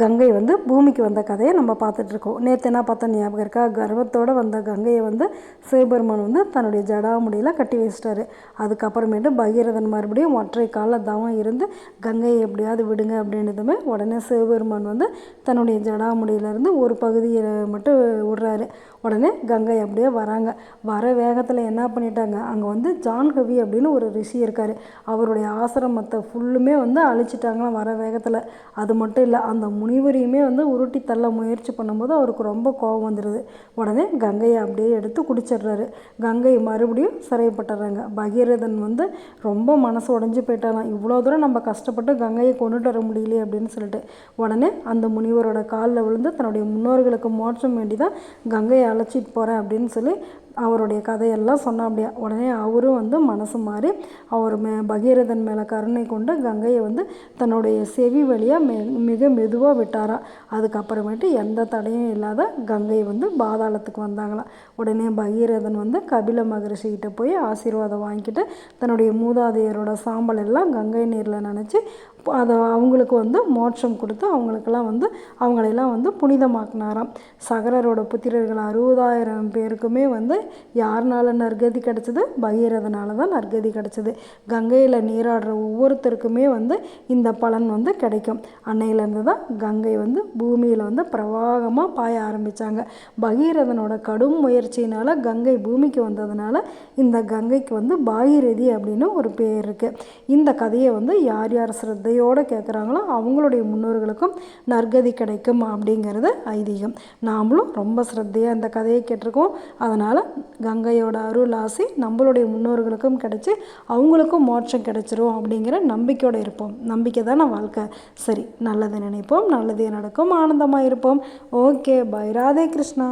கங்கை வந்து பூமிக்கு வந்த கதையை நம்ம பார்த்துட்ருக்கோம். நேற்று என்ன பார்த்தா ஞாபகம் இருக்கா? கர்வத்தோடு வந்த கங்கையை வந்து சிவபெருமான் வந்து தன்னுடைய ஜடாமுடியில் கட்டி வச்சிட்டாரு. அதுக்கப்புறமேட்டு பகீரதன் மறுபடியும் ஒற்றை கால தவம் இருந்து கங்கையை எப்படியாவது விடுங்க அப்படின்றதுமே உடனே சிவபெருமான் வந்து தன்னுடைய ஜடாமுடியிலேருந்து ஒரு பகுதியை மட்டும் விடுறாரு. உடனே கங்கை அப்படியே வராங்க. வர வேகத்தில் என்ன பண்ணிட்டாங்க? அங்கே வந்து ஜான்கவி அப்படின்னு ஒரு ரிஷி இருக்கார். அவருடைய ஆசிரமத்தை ஃபுல்லுமே வந்து அழிச்சிட்டாங்களாம் வர வேகத்தில். அது மட்டும் இல்லை அந்த முனிவரையுமே வந்து உருட்டி தள்ள முயற்சி பண்ணும்போது அவருக்கு ரொம்ப கோபம் வந்துடுது உடனே கங்கையை அப்படியே எடுத்து குடிச்சிடுறாரு. கங்கை மறுபடியும் சிறைப்பட்டுறாங்க பகீரதன் வந்து ரொம்ப மனசு உடஞ்சி போயிட்டாலாம் இவ்வளோ தூரம் நம்ம கஷ்டப்பட்டு கங்கையை கொண்டுட்டு வர முடியலையே அப்படின்னு சொல்லிட்டு. உடனே அந்த முனிவரோட காலில் விழுந்து தன்னுடைய முன்னோர்களுக்கு மோட்சம் வேண்டி தான் கங்கையை அழைச்சிட்டு போகிறேன் அப்படின்னு சொல்லி அவருடைய கதையெல்லாம் சொன்னா அப்படியே உடனே அவரும் வந்து மனசு மாறி அவர் மே பகீரதன் மேலே கருணை கொண்டு கங்கையை வந்து தன்னுடைய செவி வழியாக மெ மிக மெதுவாக விட்டாராம் அதுக்கப்புறமேட்டு எந்த தடையும் இல்லாத கங்கை வந்து பாதாளத்துக்கு வந்தாங்களாம். உடனே பகீரதன் வந்து கபில மகரிஷிக்கிட்ட போய் ஆசீர்வாதம் வாங்கிட்டு தன்னுடைய மூதாதையரோட சாம்பல் எல்லாம் கங்கை நீரில் நினச்சி அதை அவங்களுக்கு வந்து மோட்சம் கொடுத்து அவங்களுக்கெல்லாம் வந்து அவங்களையெல்லாம் வந்து புனிதமாக்குனாராம். சகரரோட புத்திரர்கள் அறுபதாயிரம் பேருக்குமே வந்து யாருனால நற்கதி கிடச்சிது? பகீரதனால தான் நற்கதி கிடச்சிது. கங்கையில் நீராடுற ஒவ்வொருத்தருக்குமே வந்து இந்த பலன் வந்து கிடைக்கும். அன்னையிலேருந்து தான் கங்கை வந்து பூமியில் வந்து பிரவாகமாக பாய ஆரம்பித்தாங்க பகீரதனோட கடும் முயற்சியினால் கங்கை பூமிக்கு வந்ததுனால இந்த கங்கைக்கு வந்து பாகீரதி அப்படின்னு ஒரு பேர் இருக்குது இந்த கதையை வந்து யார் யார் சிரத்தையோடு கேட்குறாங்களோ அவங்களுடைய முன்னோர்களுக்கும் நற்கதி கிடைக்கும் அப்படிங்கிறது ஐதீகம். நாமளும் ரொம்ப சிரத்தையாக இந்த கதையை கேட்டிருக்கோம். அதனால் கங்கையோட அருள் ஆசை நம்மளுடைய முன்னோர்களுக்கும் கிடைச்சி அவங்களுக்கும் மோட்சம் கிடைச்சிரும் அப்படிங்கிற நம்பிக்கையோடு இருப்போம். நம்பிக்கை தானே வாழ்க்கை. சரி நல்லதை நினைப்போம் நல்லதே நடக்கும் ஆனந்தமாக இருப்போம். Okay bye. ராதே கிருஷ்ணா.